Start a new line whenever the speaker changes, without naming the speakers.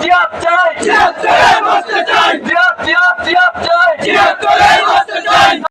জিয়াদ চাই